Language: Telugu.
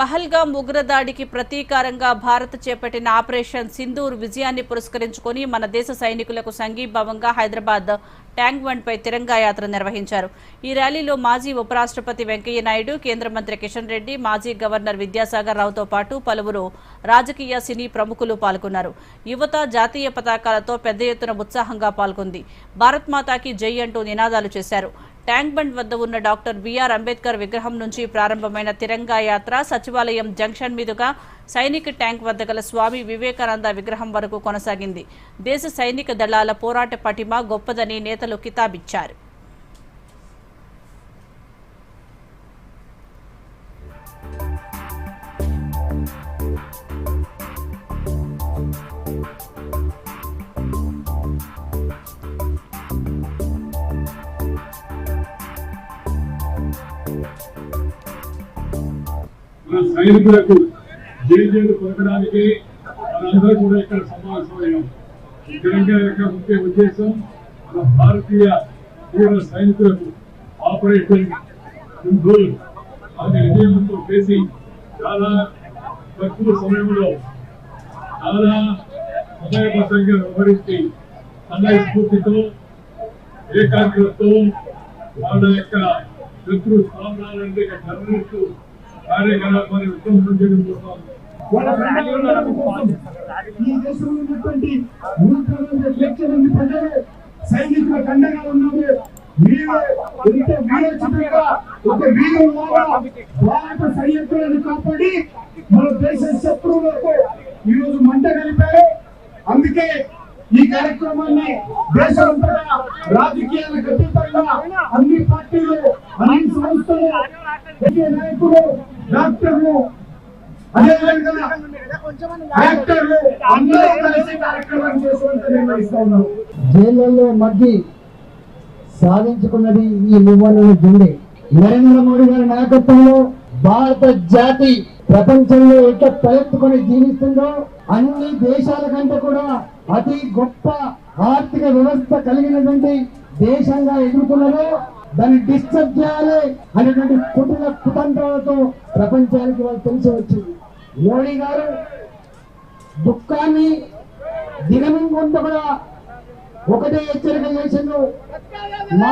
పహల్గాం ఉగ్రదాడికి ప్రతీకారంగా భారత్ చేపట్టిన ఆపరేషన్ సింధూర్ విజయాన్ని పురస్కరించుకొని మన దేశ సైనికులకు సంఘీభావంగా హైదరాబాద్ ట్యాంక్ బండ్ పై తిరంగా యాత్ర నిర్వహించారు. ఈ ర్యాలీలో మాజీ ఉపరాష్ట్రపతి వెంకయ్య నాయుడు కేంద్ర మంత్రి కిషన్ రెడ్డి మాజీ గవర్నర్ విద్యాసాగర్ రావుతో పాటు పలువురు రాజకీయ సినీ ప్రముఖులు పాల్గొన్నారు. యువత జాతీయ పతాకాలతో పెద్ద ఎత్తున ఉత్సాహంగా పాల్గొంది. భారత్ మాతాకి జై అంటూ నినాదాలు చేశారు. ట్యాంక్ బండ్ వద్ద ఉన్న డాక్టర్ బిఆర్ అంబేద్కర్ విగ్రహం నుంచి ప్రారంభమైన తిరంగా యాత్ర సచివాలయం జంక్షన్ మీదుగా సైనిక ట్యాంక్ వద్ద గల స్వామి వివేకానంద విగ్రహం వరకు కొనసాగింది. దేశ సైనిక దళాల పోరాట పటిమ గొప్పదని నేతలు కితాబిచ్చారు. మన సైనికులకు జైలు పలకడానికి మనందరూ కూడా ఇక్కడ సమావేశమయ్యాం. తెలంగాణ యొక్క ముఖ్య ఉద్దేశం మన భారతీయ తీవ్ర సైనికులకు ఆపరేషన్ సింధూర్. అది విజయంతో చేసి చాలా తక్కువ సమయంలో చాలా హృదయబద్ధంగా వ్యవహరించి సమయ స్ఫూర్తితో ఏకాగ్రతతో వాళ్ళ యొక్క శత్రు స్థానాలంటే టెర్రరిస్టు కార్యకలాపాన్ని విధ్వంసం చేయడం కోసం. ఈ దేశంలో ఉన్నటువంటి సైనికుల కండగా వీరోచితంగా ఒక వీరులాగా భారత సైనికులను కాపాడి మన దేశ శత్రువులకు ఈరోజు మంట కలిపారు. అందుకే ఈ కార్యక్రమాన్ని దేశమంతటా రాజకీయాలకు అతీతంగా అన్ని పార్టీలు అన్ని సంస్థలు డైరెక్టర్లు అదేవిధంగా యాక్టర్లు అందరూ కలిసి కార్యక్రమం చేసుకుంటూ నిర్వహిస్తా ఉన్నారు జైళ్ళలో మగ్గి సాధించుకున్నది ఈ నిబంధన జెండే నరేంద్ర మోడీ గారి నాయకత్వంలో భారత జాతి ప్రపంచంలో ఎట్లా తలెత్తుకొని జీవిస్తుందో అన్ని దేశాల కంటే కూడా అతి గొప్ప ఆర్థిక వ్యవస్థ కలిగినటువంటి దేశంగా ఎదుర్కొన్నదో దాన్ని డిస్టర్బ్ చేయాలి అనేటువంటి కుటుంబ కుతంత్రాలతో ప్రపంచానికి వాళ్ళు తెలిసి వచ్చింది. మోడీ గారు దుఃఖాన్ని దిగమింగుంటూ కూడా ఒకటే హెచ్చరిక చేసిండు. మా